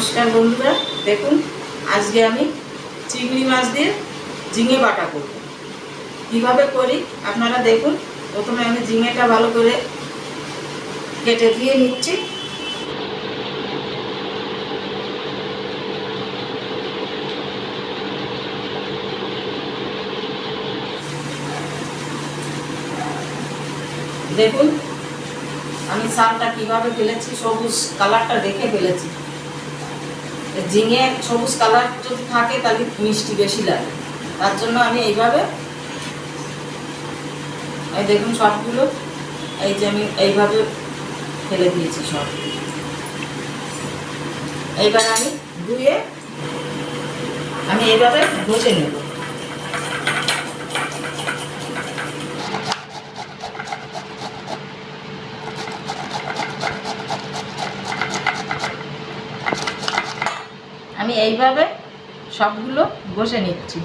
নমস্কার বন্ধুরা, দেখুন, আজকে আমি চিংড়ি মাছ দিয়ে ঝিঙে বাটা করব। কীভাবে করি? আপনারা দেখুন, প্রথমে আমি ঝিঙেটা ভালো করে কেটে দিয়ে নিচ্ছি। দেখুন, আমি শাকটা কীভাবে ফেলেছি, সবুজ কালারটা দেখে ফেলেছি। ঝিঙে সবুজ কালার যদি থাকে তাহলে মিষ্টি বেশি লাগে। তার জন্য আমি এইভাবে এই দেখুন সবগুলো, এই যে আমি এইভাবে ফেলে দিয়েছি সব। এইবার আমি ধুয়ে আমি এইভাবে ঘষে নেব আমি এইভাবে সবগুলো বসে নিচ্ছি।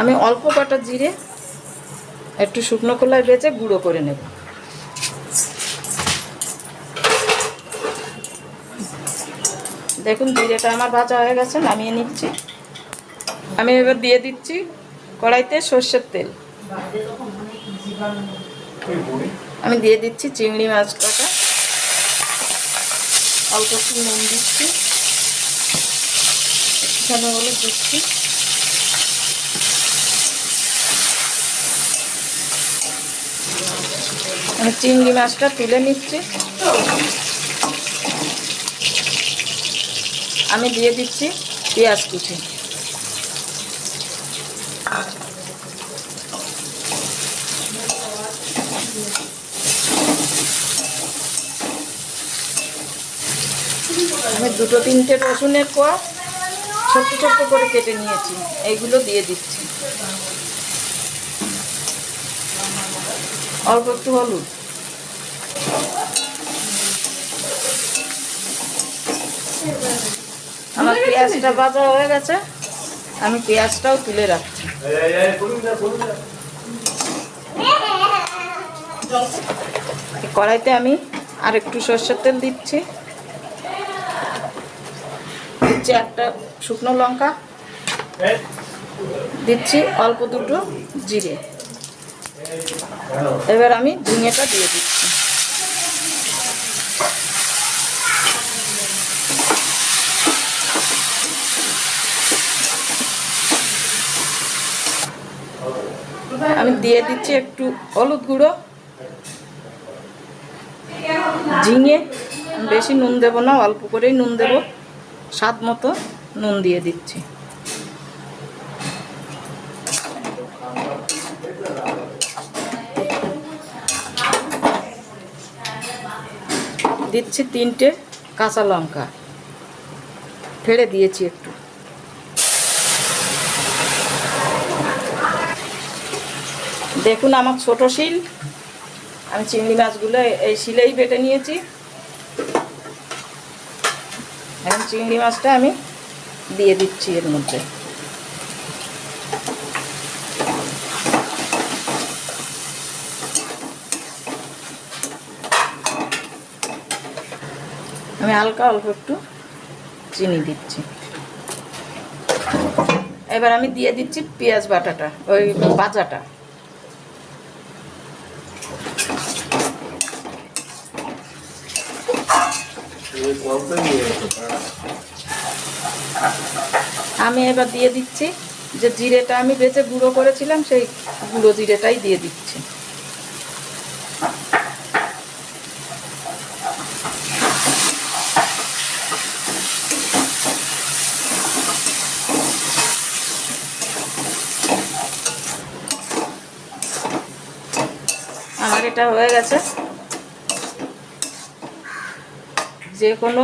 আমি অল্প কটা জিরে একটু শুকনো কলায় বেচে গুঁড়ো করে নেব। দেখুন জিরেটা আমার ভাজা হয়ে গেছে নামিয়ে নিচ্ছি। আমি এবার দিয়ে দিচ্ছি কড়াইতে সর্ষের তেল। আমি দিয়ে দিচ্ছি চিংড়ি মাছ কটা অল্প একটু নুন দিচ্ছি। এখানে হলুদ দিচ্ছি। আমি চিংড়ি মাছটা তুলে নিচ্ছি। আমি দিয়ে দিচ্ছি পেঁয়াজ কুচি। আমি দুটো তিনটে রসুনের কোয়া ছোট্ট ছোট্ট করে কেটে নিয়েছি এইগুলো দিয়ে দিচ্ছি। অল্প একটু হলুদ। আমার পেঁয়াজটা ভাজা হয়ে গেছে আমি পেঁয়াজটাও তুলে রাখছি। কড়াইতে আমি আর একটু সর্ষের তেল দিচ্ছি। দিচ্ছি একটা শুকনো লঙ্কা। দিচ্ছি অল্প দুটো জিরে। এবার আমি ঝিঙেটা দিয়ে দিচ্ছি। আমি দিয়ে দিচ্ছি একটু হলুদ গুঁড়ো। ঝিঙে, বেশি নুন দেব না, অল্প করেই নুন দেব। স্বাদ মতো নুন দিয়ে দিচ্ছি। দিচ্ছি তিনটে কাঁচা লঙ্কা। ফেড়ে দিয়েছি একটু। দেখুন আমার ছোট শিল। আমি চিংড়ি মাছগুলো এই শিলেই বেটে নিয়েছি। এখন চিংড়ি মাছটা আমি দিয়ে দিচ্ছি এর মধ্যে। আমি হালকা অল্প একটু চিনি দিচ্ছি। এবার আমি দিয়ে দিচ্ছি পেঁয়াজ বাটাটা, ওই বাজাটা আমি এবার দিয়ে দিচ্ছি। যে জিরেটা আমি বেঁচে গুঁড়ো করেছিলাম, সেই গুঁড়ো জিরেটাই দিয়ে দিচ্ছি। আমার এটা হয়ে গেছে। যে কোনো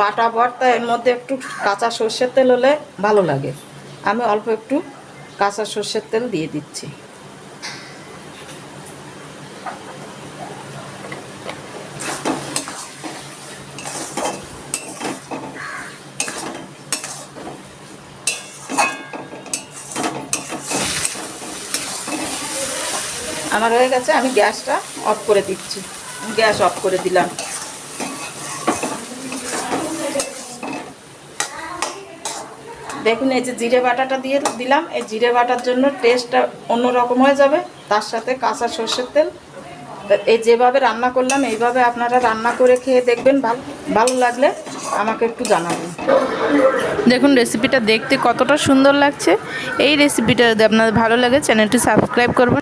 বাটা ভর্তা, এর মধ্যে একটু কাঁচা সর্ষের তেল হলে ভালো লাগে। আমি অল্প একটু কাঁচা সর্ষের তেল দিয়ে দিচ্ছি। আমার হয়ে গেছে, আমি গ্যাসটা অফ করে দিচ্ছি। গ্যাস অফ করে দিলাম। দেখুন, এই যে জিরে বাটাটা দিয়ে দিলাম। এই জিরে বাটার জন্য টেস্টটা অন্যরকম হয়ে যাবে। তার সাথে কাঁচা সর্ষের তেল। এই যেভাবে রান্না করলাম, এইভাবে আপনারা রান্না করে খেয়ে দেখবেন। ভালো ভালো লাগলে আমাকে একটু জানাবেন। দেখুন রেসিপিটা দেখতে কতটা সুন্দর লাগছে। এই রেসিপিটা যদি আপনাদের ভালো লাগে চ্যানেলটি সাবস্ক্রাইব করবেন।